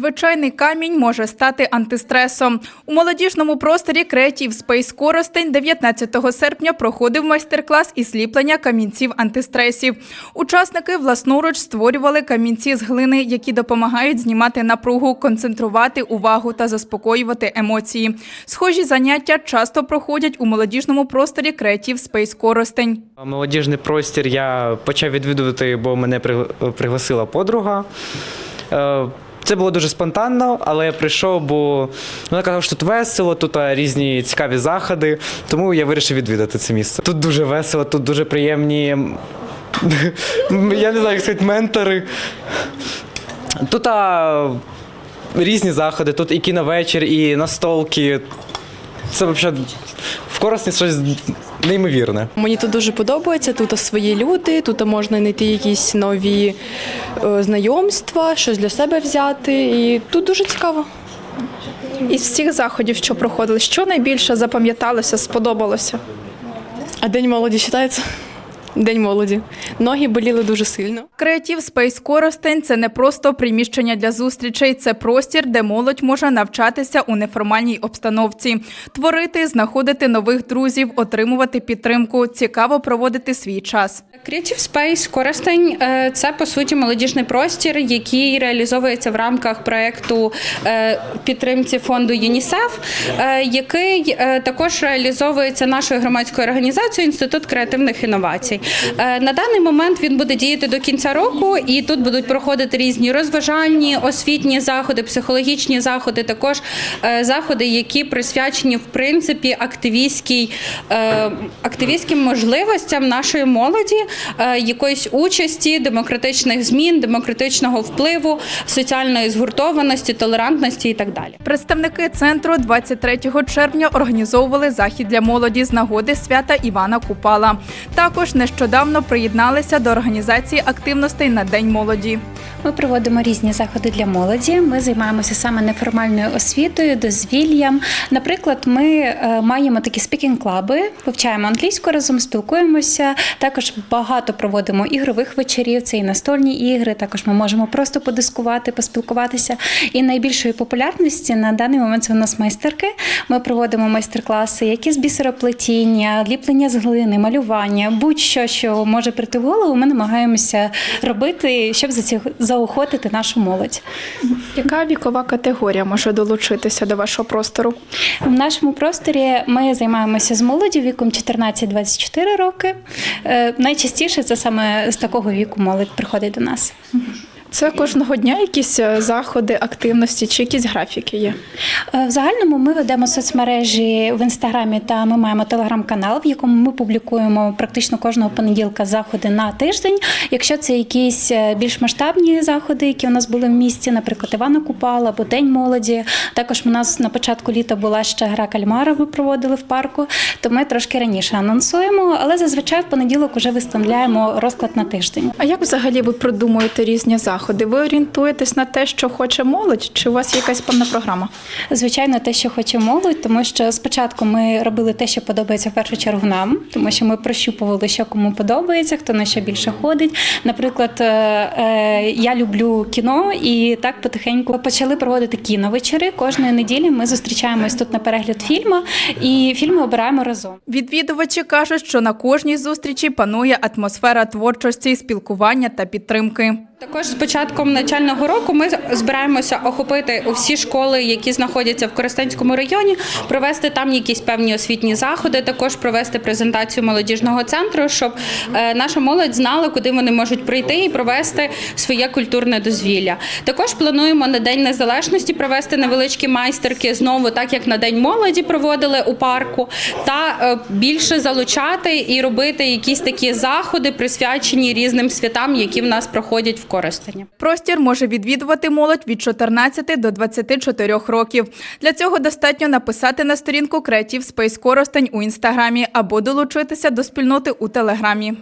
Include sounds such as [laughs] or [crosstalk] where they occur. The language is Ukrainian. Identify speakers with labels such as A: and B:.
A: Звичайний камінь може стати антистресом. У молодіжному просторі Creative Space Коростень 19 серпня проходив майстер-клас із ліплення камінців антистресів. Учасники власноруч створювали камінці з глини, які допомагають знімати напругу, концентрувати увагу та заспокоювати емоції. Схожі заняття часто проходять у молодіжному просторі Creative Space Коростень.
B: Молодіжний простір я почав відвідувати, бо мене пригла- пригласила подруга. Це було дуже спонтанно, але я прийшов, бо вона казала, що тут весело, тут різні цікаві заходи, тому я вирішив відвідати це місце. Тут дуже весело, тут дуже приємні, [laughs] я не знаю, як сказати, ментори. Тут а, різні заходи, тут і кіновечір, і настолки. Це взагалі в Коросні щось неймовірне.
C: Мені тут дуже подобається. Тут свої люди, тут можна знайти якісь нові е, знайомства, щось для себе взяти. І тут дуже цікаво.
A: Із всіх заходів, що проходили, що найбільше запам'яталося, сподобалося?
C: А день молоді вважається? День молоді. Ноги боліли дуже сильно.
A: Креатив Space Коростень – це не просто приміщення для зустрічей, це простір, де молодь може навчатися у неформальній обстановці, творити, знаходити нових друзів, отримувати підтримку, цікаво проводити свій час.
D: Creative Space Коростень е, це по суті молодіжний простір, який реалізовується в рамках проекту е, підтримці фонду ЮНІСЕФ, е, який також реалізовується нашою громадською організацією Інститут креативних інновацій. Е, На даний момент він буде діяти до кінця року, і тут будуть проходити різні розважальні, освітні заходи, психологічні заходи, також е, заходи, які присвячені в принципі активістській е, активістським можливостям нашої молоді, якоїсь участі, демократичних змін, демократичного впливу, соціальної згуртованості, толерантності і так далі.
A: Представники центру 23 червня організовували захід для молоді з нагоди свята Івана Купала. Також нещодавно приєдналися до організації активностей на День молоді.
E: Ми проводимо різні заходи для молоді. Ми займаємося саме неформальною освітою, дозвіллям. Наприклад, ми е, маємо такі спікінг-клаби, вивчаємо англійську разом, спілкуємося. Також багато проводимо ігрових вечорів. Це і настольні ігри. Також ми можемо просто подискувати, поспілкуватися. І найбільшої популярності на даний момент це у нас майстерки. Ми проводимо майстер-класи, які з бісероплетіння, ліплення з глини, малювання, будь-що, що може прийти в голову. Ми намагаємося робити, щоб заці- заохотити нашу молодь.
A: Яка вікова категорія може долучитися до вашого простору?
E: В нашому просторі ми займаємося з молоді віком 14-24 роки. Е, Найчастіше це саме з такого віку молодь приходить до нас.
A: Це кожного дня якісь е, заходи, активності чи якісь графіки є?
E: Е, В загальному ми ведемо соцмережі в інстаграмі та ми маємо телеграм-канал, в якому ми публікуємо практично кожного понеділка заходи на тиждень. Якщо це якісь е, більш масштабні заходи, які у нас були в місті, наприклад, Івана Купала або День молоді. Також у нас на початку літа була ще гра кальмара. Ми проводили в парку. То ми трошки раніше анонсуємо, але зазвичай в понеділок вже виставляємо розклад на тиждень.
A: А як взагалі ви продумуєте різні заходи? Ви орієнтуєтесь на те, що хоче молодь, чи у вас є якась певна програма?
E: Звичайно, те, що хоче молодь, тому що спочатку ми робили те, що подобається в першу чергу нам, тому що ми прощупували, що кому подобається, хто на що більше ходить. Наприклад, е, е, я люблю кіно, і так потихеньку почали проводити кіновечори. Кожної неділі ми зустрічаємось тут на перегляд фільму, і фільми обираємо разом.
A: Відвідувачі кажуть, що на кожній зустрічі панує атмосфера творчості, спілкування та підтримки.
D: Також з початком навчального року ми збираємося охопити всі школи, які знаходяться в Коростенському районі, провести там якісь певні освітні заходи, також провести презентацію молодіжного центру, щоб е, наша молодь знала, куди вони можуть прийти і провести своє культурне дозвілля. Також плануємо на День Незалежності провести невеличкі майстерки знову, так як на День молоді проводили у парку, та е, більше залучати і робити якісь такі заходи, присвячені різним святам, які в нас проходять в Коростені.
A: Простір може відвідувати молодь від 14 до 24 років. Для цього достатньо написати на сторінку Creative Space Коростень у інстаграмі або долучитися до спільноти у телеграмі.